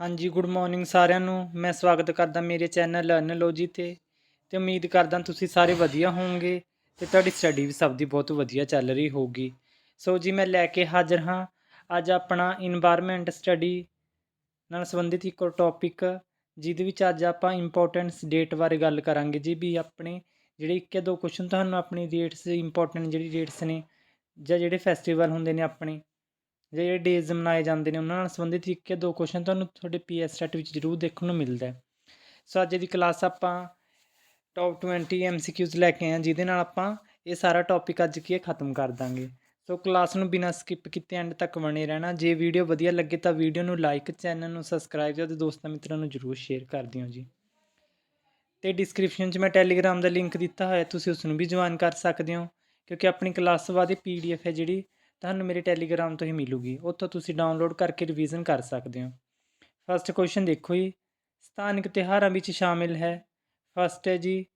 ਹਾਂਜੀ good morning ਸਾਰਿਆਂ ਨੂੰ। ਮੈਂ ਸਵਾਗਤ ਕਰਦਾ ਮੇਰੇ ਚੈਨਲ ਲਰਨਲੋਜੀ ਤੇ ਤੇ ਉਮੀਦ ਕਰਦਾ ਤੁਸੀਂ ਸਾਰੇ ਵਧੀਆ ਹੋਵੋਗੇ ਤੇ ਤੁਹਾਡੀ ਸਟੱਡੀ ਵੀ ਸਭ ਦੀ ਬਹੁਤ ਵਧੀਆ ਚੱਲ ਰਹੀ ਹੋਊਗੀ। ਸੋ ਜੀ, ਮੈਂ ਲੈ ਕੇ ਹਾਜ਼ਰ ਹਾਂ ਅੱਜ ਆਪਣਾ ਇਨਵਾਇਰਨਮੈਂਟ ਸਟੱਡੀ ਨਾਲ ਸੰਬੰਧਿਤ ਇੱਕ ਟੌਪਿਕ ਜਿਹਦੇ ਵਿੱਚ ਅੱਜ ਆਪਾਂ ਇੰਪੋਰਟੈਂਸ ਡੇਟ ਬਾਰੇ ਗੱਲ ਕਰਾਂਗੇ ਜੀ, ਵੀ ਆਪਣੇ ਜਿਹੜੇ ਇੱਕ ਜਾਂ ਦੋ ਕੁਐਸਚਨ ਤੁਹਾਨੂੰ ਆਪਣੀ ਡੇਟਸ ਇੰਪੋਰਟੈਂਟ ਜਿਹੜੀ ਡੇਟਸ ਨੇ ਜਾਂ ਜਿਹੜੇ ਫੈਸਟੀਵਲ ਹੁੰਦੇ ਨੇ ਆਪਣੇ ਜਿਹੜੇ ਡੇਜ਼ ਮਨਾਏ ਜਾਂਦੇ ਨੇ, ਉਹਨਾਂ ਨਾਲ ਸੰਬੰਧਿਤ ਇੱਕ ਜਾਂ ਦੋ ਕੁਐਸਚਨ ਤੁਹਾਨੂੰ ਤੁਹਾਡੇ ਪੀਐਸ ਸੈਟ ਵਿੱਚ ਜ਼ਰੂਰ ਦੇਖਣ ਨੂੰ ਮਿਲਦਾ ਹੈ। ਸੋ ਅੱਜ ਦੀ ਕਲਾਸ ਆਪਾਂ ਟੌਪ 20 ਐਮਸੀਕਿਊਜ਼ ਲੈ ਕੇ ਆਏ ਹਾਂ, ਜਿਹਦੇ ਨਾਲ ਆਪਾਂ ਇਹ ਸਾਰਾ ਟੌਪਿਕ ਅੱਜ ਕੀ ਹੈ, ਖਤਮ ਕਰ ਦਾਂਗੇ। ਸੋ ਕਲਾਸ ਨੂੰ ਬਿਨਾਂ ਸਕਿਪ ਕੀਤੇ ਐਂਡ ਤੱਕ ਬਣੇ ਰਹਿਣਾ। ਜੇ ਵੀਡੀਓ ਵਧੀਆ ਲੱਗੇ ਤਾਂ ਵੀਡੀਓ ਨੂੰ ਲਾਈਕ ਚੈਨਲ ਨੂੰ ਸਬਸਕ੍ਰਾਈਬ ਤੇ ਦੋਸਤਾਂ ਮਿੱਤਰਾਂ ਨੂੰ ਜ਼ਰੂਰ ਸ਼ੇਅਰ ਕਰ ਦਿਓ ਜੀ। ਤੇ ਡਿਸਕ੍ਰਿਪਸ਼ਨ 'ਚ ਮੈਂ ਟੈਲੀਗ੍ਰਾਮ ਦਾ ਲਿੰਕ ਦਿੱਤਾ ਹੋਇਆ, ਤੁਸੀਂ ਉਸ ਨੂੰ ਵੀ ਜੁਆਇਨ ਕਰ ਸਕਦੇ ਹੋ, ਕਿਉਂਕਿ ਆਪਣੀ ਕਲਾਸ ਤੋਂ ਬਾਅਦ ਇਹ ਪੀਡੀਐਫ ਹੈ ਜਿਹੜੀ ਤੁਹਾਨੂੰ ਮੇਰੇ ਟੈਲੀਗ੍ਰਾਮ ਤੋਂ ਹੀ ਮਿਲੂਗੀ। ਉੱਥੋਂ ਤੁਸੀਂ ਡਾਊਨਲੋਡ ਕਰਕੇ ਰਿਵੀਜ਼ਨ ਕਰ ਸਕਦੇ ਹੋ। ਫਸਟ ਕੁਐਸਚਨ ਦੇਖੋ ਜੀ। ਸਥਾਨਕ ਤਿਉਹਾਰਾਂ ਵਿੱਚ ਸ਼ਾਮਿਲ ਹੈ। ਫਸਟ ਹੈ ਜੀ,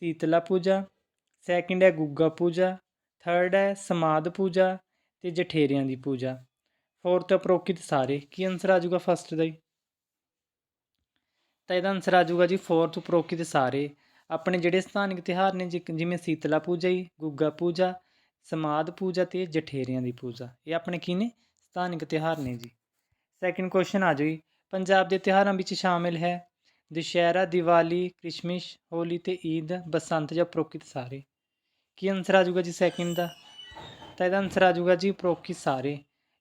ਸੀਤਲਾ ਪੂਜਾ। ਸੈਕਿੰਡ ਹੈ ਗੁੱਗਾ ਪੂਜਾ। ਥਰਡ ਹੈ ਸਮਾਦ ਪੂਜਾ ਤੇ ਜਠੇਰਿਆਂ ਦੀ ਪੂਜਾ। ਫੋਰਥ ਉਪਰੋਕਤ ਸਾਰੇ। ਕੀ ਆਨਸਰ ਆ ਜਾਊਗਾ ਫਸਟ ਦਾ ਜੀ? ਤਾਂ ਇਹਦਾ ਆਨਸਰ ਆ ਜਾਊਗਾ ਜੀ ਫੋਰਥ ਉਪਰੋਕਤ ਸਾਰੇ। ਆਪਣੇ ਜਿਹੜੇ ਸਥਾਨਕ ਤਿਉਹਾਰ ਨੇ, ਜਿ- ਜਿਵੇਂ ਸੀਤਲਾ ਪੂਜਾ ਜੀ, ਗੁੱਗਾ ਪੂਜਾ ਸਮਾਦ ਪੂਜਾ ਤੇ ਜਠੇਰਿਆਂ ਦੀ ਪੂਜਾ। ਇਹ ਆਪਣੇ ਕੀ ਨੇ? ਸਥਾਨਕ ਤਿਉਹਾਰ ਨੇ ਜੀ। ਸੈਕਿੰਡ ਕੁਐਸਚਨ ਆ ਜਾਓ ਪੰਜਾਬ ਦੇ ਤਿਉਹਾਰਾਂ ਵਿੱਚ ਸ਼ਾਮਿਲ ਹੈ ਦੁਸ਼ਹਿਰਾ, ਦੀਵਾਲੀ, ਕ੍ਰਿਸਮਿਸ਼, ਹੋਲੀ ਤੇ ਈਦ, ਬਸੰਤ ਜਾਂ ਉਪਰੋਕਤ ਸਾਰੇ। ਕੀ ਆਨਸਰ ਆ ਜਾਊਗਾ ਜੀ ਸੈਕਿੰਡ ਦਾ? ਤਾਂ ਇਹਦਾ ਆਨਸਰ ਆ ਜਾਊਗਾ ਜੀ ਉਪਰੋਕਤ ਸਾਰੇ।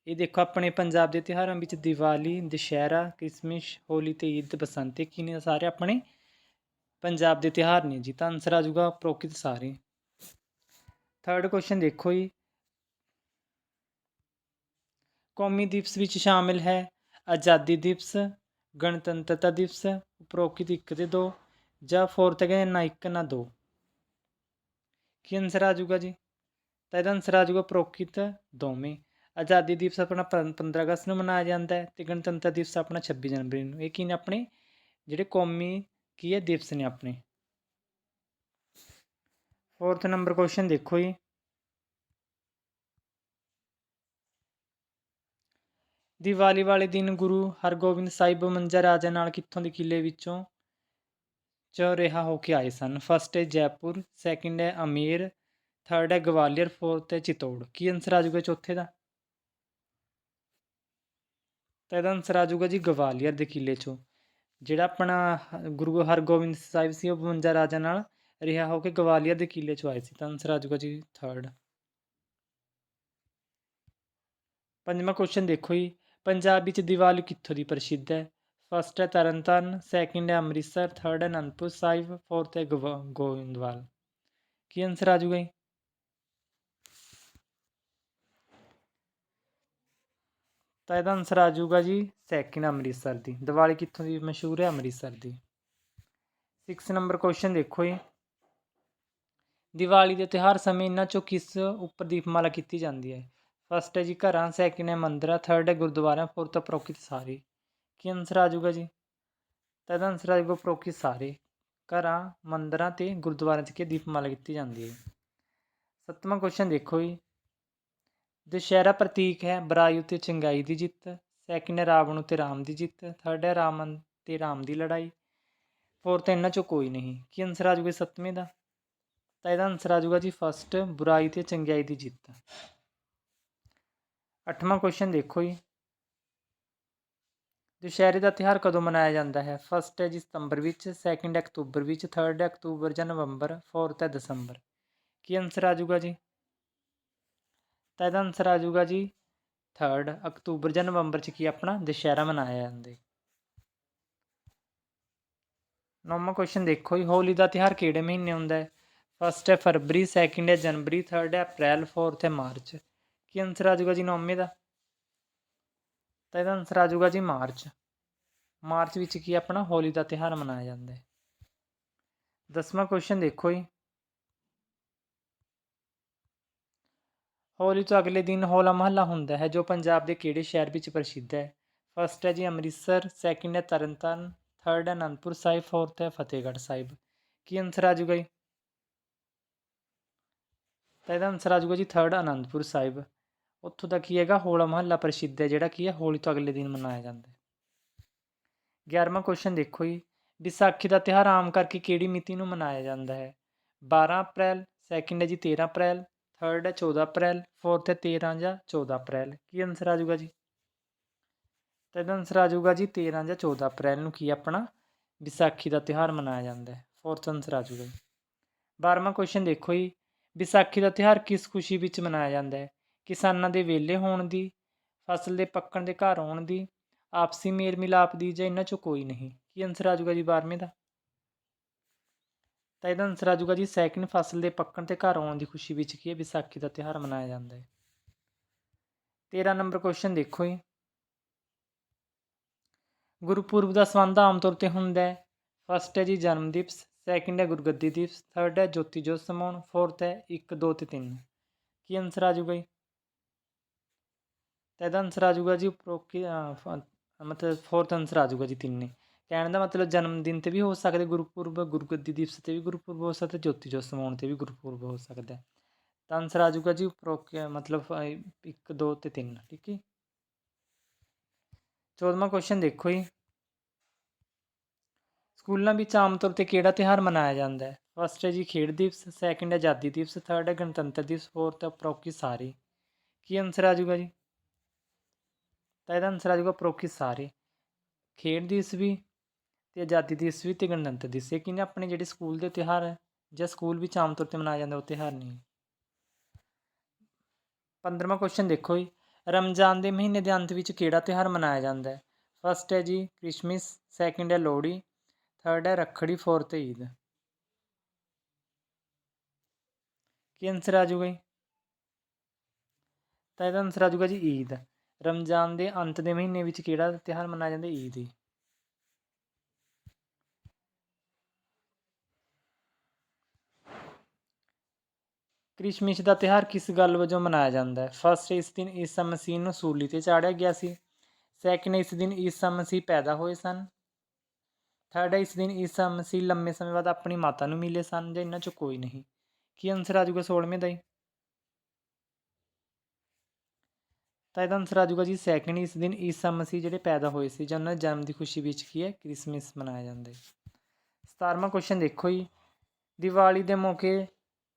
ਇਹ ਦੇਖੋ ਆਪਣੇ ਪੰਜਾਬ ਦੇ ਤਿਉਹਾਰਾਂ ਵਿੱਚ ਦੀਵਾਲੀ, ਦੁਸ਼ਹਿਰਾ, ਕ੍ਰਿਸਮਸ, ਹੋਲੀ ਤੇ ਈਦ, ਬਸੰਤ। ਇਹ ਕੀ ਨੇ? ਸਾਰੇ ਆਪਣੇ ਪੰਜਾਬ ਦੇ ਤਿਉਹਾਰ ਨੇ ਜੀ। ਤਾਂ ਆਨਸਰ ਆ ਜਾਊਗਾ ਉਪਰੋਕਤ ਸਾਰੇ। ਥਰਡ ਕੁਐਸਚਨ ਦੇਖੋ ਜੀ। ਕੌਮੀ ਦਿਵਸ ਵਿੱਚ ਸ਼ਾਮਿਲ ਹੈ। ਆਜ਼ਾਦੀ ਦਿਵਸ, ਗਣਤੰਤਰਤਾ ਦਿਵਸ, ਉਪਰੋਕਤ ਇੱਕ ਤੇ ਦੋ, ਜਾਂ ਫੋਰਥ ਹੈਗਾ ਨਾ ਇੱਕ, ਨਾ ਦੋ। ਕੀ ਆਨਸਰ ਆ ਜਾਊਗਾ ਜੀ? ਤਾਂ ਇਹਦਾ ਆਨਸਰ ਆ ਜਾਊਗਾ ਉਪਰੋਕਤ ਦੋਵੇਂ। ਆਜ਼ਾਦੀ ਦਿਵਸ ਆਪਣਾ ਪੰ- 15 ਅਗਸਤ ਨੂੰ ਮਨਾਇਆ ਜਾਂਦਾ ਹੈ ਤੇ ਗਣਤੰਤਰ ਦਿਵਸ ਆਪਣਾ 26 ਜਨਵਰੀ ਨੂੰ। ਇਹ ਕੀ ਨੇ ਆਪਣੇ? ਜਿਹੜੇ ਕੌਮੀ ਕੀ ਹੈ, ਦਿਵਸ ਨੇ ਆਪਣੇ। ਫੋਰਥ ਨੰਬਰ ਕੁਐਸਚਨ ਦੇਖੋ ਜੀ। ਦੀਵਾਲੀ ਵਾਲੇ ਦਿਨ ਗੁਰੂ ਹਰਗੋਬਿੰਦ ਸਾਹਿਬ 52 ਰਾਜਿਆਂ ਨਾਲ ਕਿੱਥੋਂ ਦੇ ਕਿਲੇ ਵਿੱਚੋਂ ਚ ਰਿਹਾ ਹੋ ਕੇ ਆਏ ਸਨ? ਫਸਟ ਹੈ ਜੈਪੁਰ ਸੈਕਿੰਡ ਹੈ ਅਮੀਰ ਥਰਡ ਹੈ ਗਵਾਲੀਅਰ ਫੋਰਥ ਹੈ ਚਿਤੌੜ। ਕੀ ਆਨਸਰ ਆ ਜਾਊਗਾ ਚੌਥੇ ਦਾ? ਤਾਂ ਇਹਦਾ ਆਨਸਰ ਆ ਜਾਊਗਾ ਜੀ ਗਵਾਲੀਅਰ ਦੇ ਕਿਲੇ ਚੋਂ। ਜਿਹੜਾ ਆਪਣਾ ਗੁਰੂ ਹਰਗੋਬਿੰਦ ਸਾਹਿਬ ਸੀ ਉਹ 52 ਰਾਜਾ ਨਾਲ ਰਿਹਾ ਹੋ ਕੇ ਗਵਾਲੀਅਰ ਦੇ ਕਿਲੇ ਚੋਂ ਆਏ ਸੀ? ਤਾਂ ਆਨਸਰ ਆ ਜਾਊਗਾ ਜੀ ਥਰਡ ਪੰਜਵਾਂ ਕੁਐਸਚਨ ਦੇਖੋ ਜੀ। ਪੰਜਾਬ ਵਿੱਚ ਦੀਵਾਲੀ ਕਿੱਥੋਂ ਦੀ ਪ੍ਰਸਿੱਧ ਹੈ? ਫਸਟ ਹੈ ਤਰਨਤਾਰਨ ਸੈਕਿੰਡ ਹੈ ਅੰਮ੍ਰਿਤਸਰ ਥਰਡ ਹੈ ਅਨੰਦਪੁਰ ਸਾਹਿਬ ਫੋਰਥ ਹੈ ਗੋਇੰਦਵਾਲ। ਕੀ ਆਨਸਰ ਆ ਜਾਊਗਾ ਜੀ? ਤਾਂ ਇਹਦਾ ਆਨਸਰ ਆ ਜਾਊਗਾ ਜੀ ਸੈਕਿੰਡ ਅੰਮ੍ਰਿਤਸਰ ਦੀ। ਦੀਵਾਲੀ ਕਿੱਥੋਂ ਦੀ ਮਸ਼ਹੂਰ ਹੈ? ਅੰਮ੍ਰਿਤਸਰ ਦੀ। 6 ਨੰਬਰ ਕੁਐਸਚਨ ਦੇਖੋ ਜੀ। ਦੀਵਾਲੀ ਦੇ ਤਿਉਹਾਰ ਸਮੇਂ ਇਹਨਾਂ ਚੋਂ ਕਿਸ ਉੱਪਰ ਦੀਪਮਾਲਾ ਕੀਤੀ ਜਾਂਦੀ ਹੈ? ਫਸਟ ਹੈ ਜੀ ਘਰਾਂ ਸੈਕਿੰਡ ਹੈ ਮੰਦਰਾਂ ਥਰਡ ਹੈ ਗੁਰਦੁਆਰਾ ਫੋਰਥ ਉਪਰੋਕਤ ਸਾਰੇ। ਕੀ ਆਨਸਰ ਆ ਜਾਊਗਾ ਜੀ? ਤਾਂ ਇਹਦਾ ਆਨਸਰ ਆ ਜਾਊਗਾ ਉਪਰੋਕਤ ਸਾਰੇ। ਘਰਾਂ, ਮੰਦਰਾਂ ਤੇ ਗੁਰਦੁਆਰਿਆਂ 'ਚ ਕੀ ਦੀਪਮਾਲਾ ਕੀਤੀ ਜਾਂਦੀ ਹੈ? ਸੱਤਵਾਂ ਕੁਐਸਚਨ ਦੇਖੋ ਜੀ। ਦੁਸ਼ਹਿਰਾ ਪ੍ਰਤੀਕ ਹੈ ਬੁਰਾਈ ਉਤੇ ਚੰਗਾਈ ਦੀ ਜਿੱਤ ਸੈਕਿੰਡ ਹੈ ਰਾਵਣ ਉਤੇ ਰਾਮ ਦੀ ਜਿੱਤ ਥਰਡ ਹੈ ਰਾਮਨ ਤੇ ਰਾਮ ਦੀ ਲੜਾਈ ਫੋਰਥ ਇਹਨਾਂ ਚੋਂ ਕੋਈ ਨਹੀਂ। ਕੀ ਆਨਸਰ ਆ ਜਾਊਗਾ ਸੱਤਵੇਂ ਦਾ? ਤਾਂ ਇਹਦਾ ਆਨਸਰ ਆ ਜਾਊਗਾ ਜੀ ਫਸਟ ਬੁਰਾਈ ਤੇ ਚੰਗਿਆਈ ਦੀ ਜਿੱਤ। ਅੱਠਵਾਂ ਕੁਐਸਚਨ ਦੇਖੋ ਜੀ। ਦੁਸ਼ਹਿਰੇ ਦਾ ਤਿਉਹਾਰ ਕਦੋਂ ਮਨਾਇਆ ਜਾਂਦਾ ਹੈ? ਫਸਟ ਹੈ ਜੀ ਸਤੰਬਰ ਵਿੱਚ ਸੈਕਿੰਡ ਹੈ ਅਕਤੂਬਰ ਵਿੱਚ ਥਰਡ ਹੈ ਅਕਤੂਬਰ ਜਾਂ ਨਵੰਬਰ ਫੋਰਥ ਹੈ ਦਸੰਬਰ। ਕੀ ਆਨਸਰ ਆ ਜਾਊਗਾ ਜੀ? ਤਾਂ ਇਹਦਾ ਆਨਸਰ ਆ ਜਾਊਗਾ ਜੀ ਥਰਡ ਅਕਤੂਬਰ ਜਾਂ ਨਵੰਬਰ ਚ ਕੀ ਆਪਣਾ ਦੁਸ਼ਹਿਰਾ ਮਨਾਇਆ ਜਾਂਦਾ ਨੌਵਾਂ ਕੁਐਸਚਨ ਦੇਖੋ ਜੀ, ਹੋਲੀ ਦਾ ਤਿਉਹਾਰ ਕਿਹੜੇ ਮਹੀਨੇ ਹੁੰਦਾ ਹੈ? ਫਸਟ ਹੈ ਫਰਵਰੀ ਸੈਕਿੰਡ ਹੈ ਜਨਵਰੀ ਥਰਡ ਹੈ ਅਪ੍ਰੈਲ ਫੋਰਥ ਹੈ ਮਾਰਚ ਕੀ ਆਨਸਰ ਆ ਜਾਊਗਾ ਜੀ ਨੌਵੇਂ ਦਾ ਤਾਂ ਇਹਦਾ ਆਨਸਰ ਆ ਜਾਊਗਾ ਜੀ ਮਾਰਚ ਮਾਰਚ ਵਿੱਚ ਕੀ ਆਪਣਾ? ਹੋਲੀ ਦਾ ਤਿਉਹਾਰ ਮਨਾਇਆ ਜਾਂਦਾ ਹੈ। ਦਸਵਾਂ ਕੁਐਸਚਨ ਦੇਖੋ ਜੀ। ਹੋਲੀ ਤੋਂ ਅਗਲੇ ਦਿਨ ਹੋਲਾ ਮਹੱਲਾ ਹੁੰਦਾ ਹੈ, ਜੋ ਪੰਜਾਬ ਦੇ ਕਿਹੜੇ ਸ਼ਹਿਰ ਵਿੱਚ ਪ੍ਰਸਿੱਧ ਹੈ? ਫਸਟ ਹੈ ਜੀ ਅੰਮ੍ਰਿਤਸਰ ਸੈਕਿੰਡ ਹੈ ਤਰਨਤਾਰਨ ਥਰਡ ਹੈ ਅਨੰਦਪੁਰ ਸਾਹਿਬ ਫੋਰਥ ਹੈ ਫਤਿਹਗੜ੍ਹ ਸਾਹਿਬ। ਕੀ ਆਨਸਰ ਆ ਜਾਊਗਾ ਜੀ? ਤਾਂ ਇਹਦਾ ਆਨਸਰ ਆ ਜਾਊਗਾ ਜੀ ਥਰਡ ਅਨੰਦਪੁਰ ਸਾਹਿਬ। ਉੱਥੋਂ ਦਾ ਕੀ ਹੈਗਾ ਹੋਲਾ ਮਹੱਲਾ ਪ੍ਰਸਿੱਧ ਹੈ, ਜਿਹੜਾ ਕੀ ਹੈ, ਹੋਲੀ ਤੋਂ ਅਗਲੇ ਦਿਨ ਮਨਾਇਆ ਜਾਂਦਾ ਹੈ। 11ਵਾਂ ਕੁਐਸਚਨ ਦੇਖੋ ਜੀ। ਵਿਸਾਖੀ ਦਾ ਤਿਉਹਾਰ ਆਮ ਕਰਕੇ ਕਿਹੜੀ ਮਿਤੀ ਨੂੰ ਮਨਾਇਆ ਜਾਂਦਾ ਹੈ? 12 ਅਪ੍ਰੈਲ ਸੈਕਿੰਡ ਹੈ ਜੀ 13 ਅਪ੍ਰੈਲ ਥਰਡ ਹੈ 14 ਅਪ੍ਰੈਲ ਫੋਰਥ ਹੈ 13 ਜਾਂ 14 ਅਪ੍ਰੈਲ। ਕੀ ਆਨਸਰ ਆ ਜਾਊਗਾ ਜੀ? ਤਾਂ ਇਹਦਾ ਆਨਸਰ ਆ ਜਾਊਗਾ ਜੀ 13 ਜਾਂ 14 ਅਪ੍ਰੈਲ ਨੂੰ ਕੀ ਆਪਣਾ ਵਿਸਾਖੀ ਦਾ ਤਿਉਹਾਰ ਮਨਾਇਆ ਜਾਂਦਾ ਹੈ। ਫੋਰਥ ਆਨਸਰ ਆ ਜਾਊਗਾ ਜੀ। 12ਵਾਂ ਕੁਐਸਚਨ ਦੇਖੋ ਜੀ। ਵਿਸਾਖੀ ਦਾ ਤਿਉਹਾਰ ਕਿਸ ਖੁਸ਼ੀ ਵਿੱਚ ਮਨਾਇਆ ਜਾਂਦਾ ਹੈ? ਕਿਸਾਨਾਂ ਦੇ ਵਿਹਲੇ ਹੋਣ ਦੀ, ਫਸਲ ਦੇ ਪੱਕਣ ਦੇ ਘਰ ਆਉਣ ਦੀ, ਆਪਸੀ ਮੇਲ ਮਿਲਾਪ ਦੀ ਜਾਂ ਇਹਨਾਂ ਚੋਂ ਕੋਈ ਨਹੀਂ? ਕੀ ਆਨਸਰ ਆ ਜਾਊਗਾ ਜੀ 12ਵੇਂ ਦਾ? ਤਾਂ ਇਹਦਾ ਆਨਸਰ ਆ ਜਾਊਗਾ ਜੀ ਸੈਕਿੰਡ ਫਸਲ ਦੇ ਪੱਕਣ ਤੇ ਘਰ ਆਉਣ ਦੀ ਖੁਸ਼ੀ ਵਿੱਚ ਕੀ ਹੈ? ਵਿਸਾਖੀ ਦਾ ਤਿਉਹਾਰ ਮਨਾਇਆ ਜਾਂਦਾ ਹੈ। 13 ਨੰਬਰ ਕੁਐਸਚਨ ਦੇਖੋ ਜੀ। ਗੁਰਪੁਰਬ ਦਾ ਸੰਬੰਧ ਆਮ ਤੌਰ ਤੇ ਹੁੰਦਾ ਹੈ। ਫਸਟ ਹੈ ਜੀ ਜਨਮ ਦਿਵਸ। ਸੈਕਿੰਡ ਹੈ ਗੁਰਗੱਦੀ ਦਿਵਸ ਥਰਡ ਹੈ ਜੋਤੀ ਜੋਤ ਸਮਾਉਣ ਫੋਰਥ ਹੈ 1 2 ਤੇ 3 ਕੀ ਆਨਸਰ ਆ ਜਾਊਗਾ ਜੀ? ਤਾਂ ਇਹਦਾ ਆਨਸਰ ਆ ਜਾਊਗਾ ਜੀ ਉਪਰੋਕਤ ਮਤਲਬ ਫੋਰਥ ਆਨਸਰ ਆ ਜਾਊਗਾ ਜੀ ਤਿੰਨੇ। ਕਹਿਣ ਦਾ ਮਤਲਬ ਜਨਮ ਦਿਨ ਤੇ ਵੀ ਹੋ ਸਕਦੇ, ਗੁਰਪੁਰਬ ਗੁਰਗੱਦੀ ਦਿਵਸ ਤੇ ਵੀ ਗੁਰਪੁਰਬ ਹੋ ਸਕਦਾ, ਜੋਤੀ ਜੋਤ ਸਮਾਉਣ ਤੇ ਵੀ ਗੁਰਪੁਰਬ ਹੋ ਸਕਦਾ। ਤਾਂ ਆਨਸਰ ਆ ਜਾਊਗਾ ਜੀ ਉਪਰੋਕਤ ਮਤਲਬ 1 2 ਤੇ 3 ਠੀਕ ਹੈ 14ਵਾਂ ਕੁਐਸਚਨ ਦੇਖੋ ਜੀ। ਸਕੂਲਾਂ ਵਿੱਚ ਆਮ ਤੌਰ ਤੇ ਕਿਹੜਾ ਤਿਉਹਾਰ ਮਨਾਇਆ ਜਾਂਦਾ ਹੈ? ਫਸਟ ਹੈ ਜੀ ਖੇਡ ਦਿਵਸ ਸੈਕਿੰਡ ਹੈ ਆਜ਼ਾਦੀ ਦਿਵਸ ਥਰਡ ਹੈ ਗਣਤੰਤਰ ਦਿਵਸ ਫੋਰਥ ਹੈ ਉਪਰੋਕਤ ਸਾਰੇ। ਕੀ ਆਨਸਰ ਆ ਜਾਊਗਾ ਜੀ? ਤਾਂ ਇਹਦਾ ਆਨਸਰ ਆ ਜਾਊਗਾ ਉਪਰੋਕਤ ਸਾਰੇ। ਖੇਡ ਦਿਵਸ ਵੀ ਤੇ ਆਜ਼ਾਦੀ ਦਿਵਸ ਵੀ ਤੇ ਗਣਤੰਤਰ ਦਿਵਸ। ਇਹ ਕਿਨੇ ਆਪਣੇ ਜਿਹੜੇ ਸਕੂਲ ਦੇ ਤਿਉਹਾਰ ਹੈ ਜਾਂ ਸਕੂਲ ਵਿੱਚ ਆਮ ਤੌਰ ਤੇ ਮਨਾਇਆ ਜਾਂਦਾ ਉਹ ਤਿਉਹਾਰ ਨਹੀਂ 15ਵਾਂ ਕੁਐਸਚਨ ਦੇਖੋ ਜੀ। ਰਮਜ਼ਾਨ ਦੇ ਮਹੀਨੇ ਦੇ ਅੰਤ ਵਿੱਚ ਕਿਹੜਾ ਤਿਉਹਾਰ ਮਨਾਇਆ ਜਾਂਦਾ ਹੈ? ਫਸਟ ਹੈ ਜੀ ਕ੍ਰਿਸਮਸ ਸੈਕਿੰਡ ਹੈ ਲੋਹੜੀ ਥਰਡ ਹੈ ਰੱਖੜੀ ਫੋਰਥ ਹੈ ਈਦ। ਕੀ ਆਨਸਰ ਆ ਜਾਊਗਾ ਜੀ? ਤਾਂ ਇਹਦਾ ਆਨਸਰ ਆ ਜਾਊਗਾ ਜੀ ਈਦ। ਰਮਜ਼ਾਨ ਦੇ ਅੰਤ ਦੇ ਮਹੀਨੇ ਵਿੱਚ ਕਿਹੜਾ ਤਿਉਹਾਰ ਮਨਾਇਆ ਜਾਂਦਾ? ਈਦ ਹੀ। ਕ੍ਰਿਸਮਸ ਦਾ ਤਿਉਹਾਰ ਕਿਸ ਗੱਲ ਵਜੋਂ ਮਨਾਇਆ ਜਾਂਦਾ ਹੈ? ਫਸਟ ਇਸ ਦਿਨ ਈਸਾ ਮਸੀਹ ਨੂੰ ਸੂਲੀ ਤੇ ਚਾੜਿਆ ਗਿਆ ਸੀ। ਸੈਕਿੰਡ ਇਸ ਦਿਨ ਈਸਾ ਮਸੀਹ ਪੈਦਾ ਹੋਏ ਸਨ। ਥਰਡ ਇਸ ਦਿਨ ਈਸਾ ਮਸੀਹ ਲੰਮੇ ਸਮੇਂ ਬਾਅਦ ਆਪਣੀ ਮਾਤਾ ਨੂੰ ਮਿਲੇ ਸਨ ਜਾਂ ਇਹਨਾਂ ਚੋਂ ਕੋਈ ਨਹੀਂ? ਕੀ ਆਨਸਰ ਆ ਜਾਊਗਾ 16ਵੇਂ ਦਾ ਹੀ ਤਾਂ ਇਹਦਾ ਆਨਸਰ ਆ ਜਾਊਗਾ ਜੀ ਸੈਕਿੰਡ ਇਸ ਦਿਨ ਈਸਾ ਮਸੀਹ ਜਿਹੜੇ ਪੈਦਾ ਹੋਏ ਸੀ, ਜਾਂ ਉਹਨਾਂ ਦੇ ਜਨਮ ਦੀ ਖੁਸ਼ੀ ਵਿੱਚ ਕੀ ਹੈ? ਕ੍ਰਿਸਮਸ ਮਨਾਇਆ ਜਾਂਦਾ ਹੈ। 17ਵਾਂ ਕੁਐਸਚਨ ਦੇਖੋ ਜੀ। ਦੀਵਾਲੀ ਦੇ ਮੌਕੇ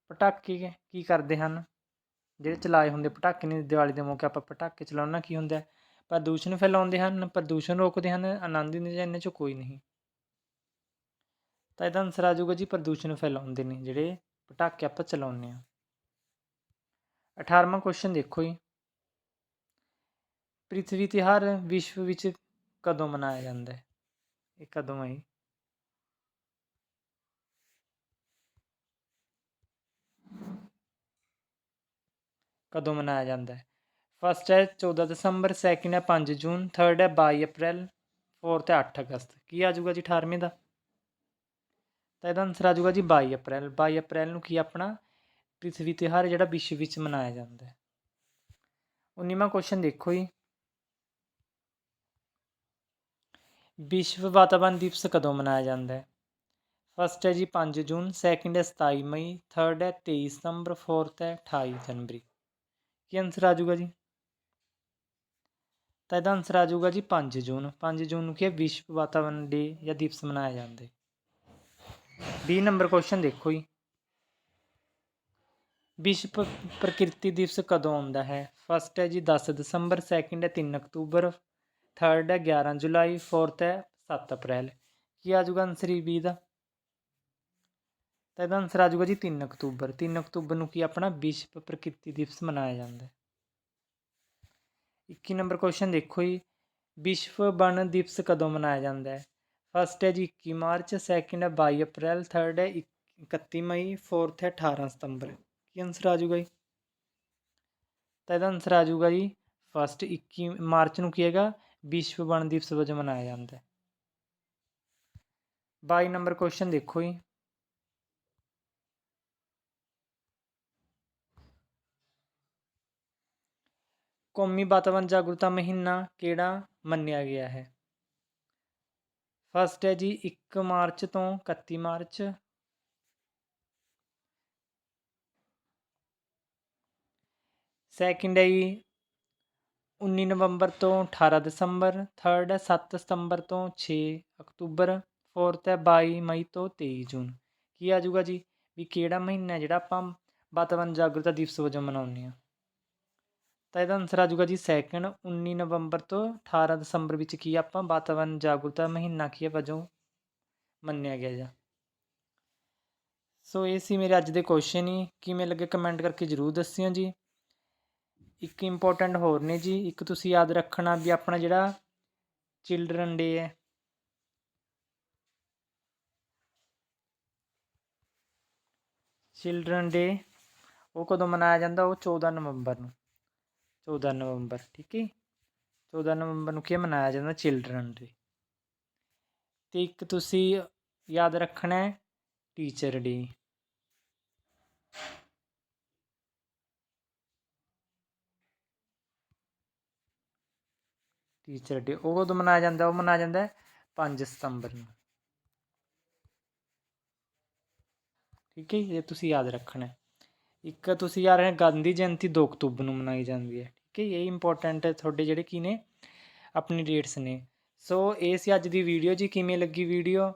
ਪਟਾਕੇ ਕੀ ਕਰਦੇ ਹਨ? ਜਿਹੜੇ ਚਲਾਏ ਹੁੰਦੇ ਪਟਾਕੇ ਨੇ, ਦੀਵਾਲੀ ਦੇ ਮੌਕੇ ਆਪਾਂ ਪਟਾਕੇ ਚਲਾਉਣਾ ਕੀ ਹੁੰਦਾ ਪ੍ਰਦੂਸ਼ਣ ਫੈਲਾਉਂਦੇ ਹਨ, ਪ੍ਰਦੂਸ਼ਣ ਰੋਕਦੇ ਹਨ, ਆਨੰਦ ਦਿੰਦੇ ਜਾਂ ਇਹਨਾਂ ਚੋਂ ਕੋਈ ਨਹੀਂ? ਤਾਂ ਇਹਦਾ ਆਨਸਰ ਆ ਜਾਊਗਾ ਜੀ ਪ੍ਰਦੂਸ਼ਣ ਫੈਲਾਉਂਦੇ ਨੇ, ਜਿਹੜੇ ਪਟਾਕੇ ਆਪਾਂ ਚਲਾਉਂਦੇ ਆ 18ਵਾਂ ਕੁਐਸਚਨ ਦੇਖੋ ਜੀ। ਪ੍ਰਿਥਵੀ ਤਿਉਹਾਰ ਵਿਸ਼ਵ ਵਿੱਚ ਕਦੋਂ ਮਨਾਇਆ ਜਾਂਦਾ ਹੈ? ਇਹ ਕਦੋਂ ਹੈ ਜੀ? ਕਦੋਂ ਮਨਾਇਆ ਜਾਂਦਾ ਹੈ? ਫਸਟ ਹੈ 14 ਦਸੰਬਰ ਸੈਕਿੰਡ ਹੈ 5 ਜੂਨ ਥਰਡ ਹੈ 22 ਅਪ੍ਰੈਲ ਫੋਰਥ ਹੈ 8 ਅਗਸਤ। ਕੀ ਆ ਜਾਊਗਾ ਜੀ 18ਵੇਂ ਦਾ? ਤਾਂ ਇਹਦਾ ਆਨਸਰ ਆ ਜਾਊਗਾ ਜੀ 22 ਅਪ੍ਰੈਲ। 22 ਅਪ੍ਰੈਲ ਨੂੰ ਕੀ ਆਪਣਾ? ਪ੍ਰਿਥਵੀ ਤਿਉਹਾਰ ਜਿਹੜਾ ਵਿਸ਼ਵ ਵਿੱਚ ਮਨਾਇਆ ਜਾਂਦਾ ਹੈ। 19ਵਾਂ ਕੁਐਸਚਨ ਦੇਖੋ ਜੀ। ਵਿਸ਼ਵ ਵਾਤਾਵਰਣ ਦਿਵਸ ਕਦੋਂ ਮਨਾਇਆ ਜਾਂਦਾ ਹੈ? ਫਸਟ ਹੈ ਜੀ 5 ਜੂਨ ਸੈਕਿੰਡ ਹੈ 27 ਮਈ ਥਰਡ ਹੈ 23 ਸਤੰਬਰ ਫੋਰਥ ਹੈ 28 ਜਨਵਰੀ। ਕੀ ਆਨਸਰ ਆ ਜਾਊਗਾ ਜੀ? ਤਾਂ ਇਹਦਾ ਆਨਸਰ ਆ ਜਾਊਗਾ ਜੀ 5 ਜੂਨ। 5 ਜੂਨ ਨੂੰ ਕੀ ਹੈ? ਵਿਸ਼ਵ ਵਾਤਾਵਰਣ ਡੇ ਜਾਂ ਦਿਵਸ ਮਨਾਇਆ ਜਾਂਦਾ ਹੈ। 20 ਨੰਬਰ ਕੁਐਸਚਨ ਦੇਖੋ ਜੀ। ਵਿਸ਼ਵ ਪ੍ਰਕਿਰਤੀ ਦਿਵਸ ਕਦੋਂ ਆਉਂਦਾ ਹੈ? ਫਸਟ ਹੈ ਜੀ 10 ਦਸੰਬਰ ਸੈਕਿੰਡ ਹੈ 3 ਅਕਤੂਬਰ ਥਰਡ ਹੈ 11 ਜੁਲਾਈ ਫੋਰਥ ਹੈ 7 ਅਪ੍ਰੈਲ। ਕੀ ਆ ਜਾਊਗਾ ਆਨਸਰ 20 ਦਾ? ਤਾਂ ਇਹਦਾ ਆਨਸਰ ਆ ਜਾਊਗਾ ਜੀ 3 ਅਕਤੂਬਰ। 3 ਅਕਤੂਬਰ ਨੂੰ ਕੀ ਆਪਣਾ ਵਿਸ਼ਵ ਪ੍ਰਕਿਰਤੀ ਦਿਵਸ ਮਨਾਇਆ ਜਾਂਦਾ ਹੈ। 21 ਨੰਬਰ ਕੁਐਸਚਨ ਦੇਖੋ ਜੀ। ਵਿਸ਼ਵ ਵਣ ਦਿਵਸ ਕਦੋਂ ਮਨਾਇਆ ਜਾਂਦਾ ਹੈ? ਫਸਟ ਹੈ ਜੀ 21 ਮਾਰਚ ਸੈਕਿੰਡ ਹੈ 22 ਅਪ੍ਰੈਲ ਥਰਡ ਹੈ ਇੱਕ- 31 ਮਈ ਫੋਰਥ ਹੈ 18 ਸਤੰਬਰ। ਕੀ ਆਨਸਰ ਆ ਜਾਊਗਾ ਜੀ? ਤਾਂ ਇਹਦਾ ਆਨਸਰ ਆ ਜਾਊਗਾ ਜੀ, ਫਸਟ 21 ਮਾਰਚ ਨੂੰ ਕੀ ਹੈਗਾ? ਵਿਸ਼ਵ ਵਣ ਦਿਵਸ ਵਜੋਂ ਮਨਾਇਆ ਜਾਂਦਾ ਹੈ। 22 ਨੰਬਰ ਕੁਐਸਚਨ ਦੇਖੋ ਜੀ। ਕੌਮੀ ਵਾਤਾਵਰਣ ਜਾਗਰੂਕਤਾ ਮਹੀਨਾ ਕਿਹੜਾ ਮੰਨਿਆ ਗਿਆ ਹੈ? ਫਸਟ ਹੈ ਜੀ 1 ਮਾਰਚ ਤੋਂ 31 ਮਾਰਚ। ਸੈਕਿੰਡ ਹੈ ਜੀ 19 ਨਵੰਬਰ ਤੋਂ 18 ਦਸੰਬਰ। ਥਰਡ ਹੈ 7 ਸਤੰਬਰ ਤੋਂ 6 ਅਕਤੂਬਰ। ਫੋਰਥ ਹੈ 22 ਮਈ ਤੋਂ 23 ਜੂਨ। ਕੀ ਆ ਜਾਊਗਾ ਜੀ ਵੀ ਕਿਹੜਾ ਮਹੀਨਾ ਜਿਹੜਾ ਆਪਾਂ ਵਾਤਾਵਰਣ ਜਾਗਰੂਕਤਾ ਦਿਵਸ ਵਜੋਂ ਮਨਾਉਂਦੇ ਹਾਂ? ਤਾਂ ਇਹਦਾ ਆਨਸਰ ਆ ਜਾਊਗਾ ਜੀ ਸੈਕਿੰਡ 19 ਨਵੰਬਰ ਤੋਂ 18 ਦਸੰਬਰ ਵਿੱਚ ਕੀ ਆਪਾਂ ਵਾਤਾਵਰਣ ਜਾਗਰੂਕਤਾ ਮਹੀਨਾ ਕੀ ਹੈ ਵਜੋਂ ਮੰਨਿਆ ਗਿਆ ਜੀ। ਸੋ ਇਹ ਸੀ ਮੇਰੇ ਅੱਜ ਦੇ ਕੁਐਸਚਨ ਹੀ ਕਿਵੇਂ ਲੱਗੇ ਕਮੈਂਟ ਕਰਕੇ ਜਰੂਰ ਦੱਸਿਓ ਜੀ। ਇੱਕ ਇੰਪੋਰਟੈਂਟ ਹੋਰ ਨੇ ਜੀ, ਇੱਕ ਤੁਸੀਂ ਯਾਦ ਰੱਖਣਾ ਵੀ ਆਪਣਾ ਜਿਹੜਾ ਚਿਲਡਰਨ ਡੇ ਹੈ। ਚਿਲਡਰਨ ਡੇ ਉਹ ਕਦੋਂ ਮਨਾਇਆ ਜਾਂਦਾ? ਉਹ 14 ਨਵੰਬਰ ਨੂੰ। 14 ਨਵੰਬਰ, ਠੀਕ ਹੈ? 14 ਨਵੰਬਰ ਨੂੰ ਕੀ ਮਨਾਇਆ ਜਾਂਦਾ? ਚਿਲਡਰਨ ਡੇ ਤੇ ਇੱਕ ਤੁਸੀਂ ਯਾਦ ਰੱਖਣਾ ਹੈ ਟੀਚਰ ਡੇ ਟੀਚਰ ਡੇ ਉਹ ਕਦੋਂ ਮਨਾਇਆ ਜਾਂਦਾ? ਉਹ ਮਨਾਇਆ ਜਾਂਦਾ 5 ਸਤੰਬਰ ਨੂੰ। ਠੀਕ ਹੈ? ਇਹ ਤੁਸੀਂ ਯਾਦ ਰੱਖਣਾ ਹੈ। ਇੱਕ ਤੁਸੀਂ ਯਾਰ ਗਾਂਧੀ ਜਯੰਤੀ 2 ਅਕਤੂਬਰ ਨੂੰ ਮਨਾਈ ਜਾਂਦੀ ਹੈ, ਠੀਕ ਹੈ ਇਹ ਇੰਪੋਰਟੈਂਟ ਹੈ ਤੁਹਾਡੇ ਜਿਹੜੇ ਕੀ ਨੇ, ਆਪਣੀ ਡੇਟਸ ਨੇ। ਸੋ ਇਹ ਸੀ ਅੱਜ ਦੀ ਵੀਡੀਓ ਜੀ, ਕਿਵੇਂ ਲੱਗੀ ਵੀਡੀਓ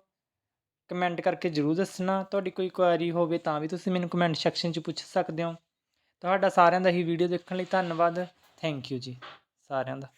ਕਮੈਂਟ ਕਰਕੇ ਜਰੂਰ ਦੱਸਣਾ। ਤੁਹਾਡੀ ਕੋਈ ਕੁਐਰੀ ਹੋਵੇ ਤਾਂ ਵੀ ਤੁਸੀਂ ਮੈਨੂੰ ਕਮੈਂਟ ਸੈਕਸ਼ਨ 'ਚ ਪੁੱਛ ਸਕਦੇ ਹੋ। ਤੁਹਾਡਾ ਸਾਰਿਆਂ ਦਾ ਹੀ ਵੀਡੀਓ ਦੇਖਣ ਲਈ ਧੰਨਵਾਦ। ਥੈਂਕ ਯੂ ਜੀ, ਸਾਰਿਆਂ ਦਾ।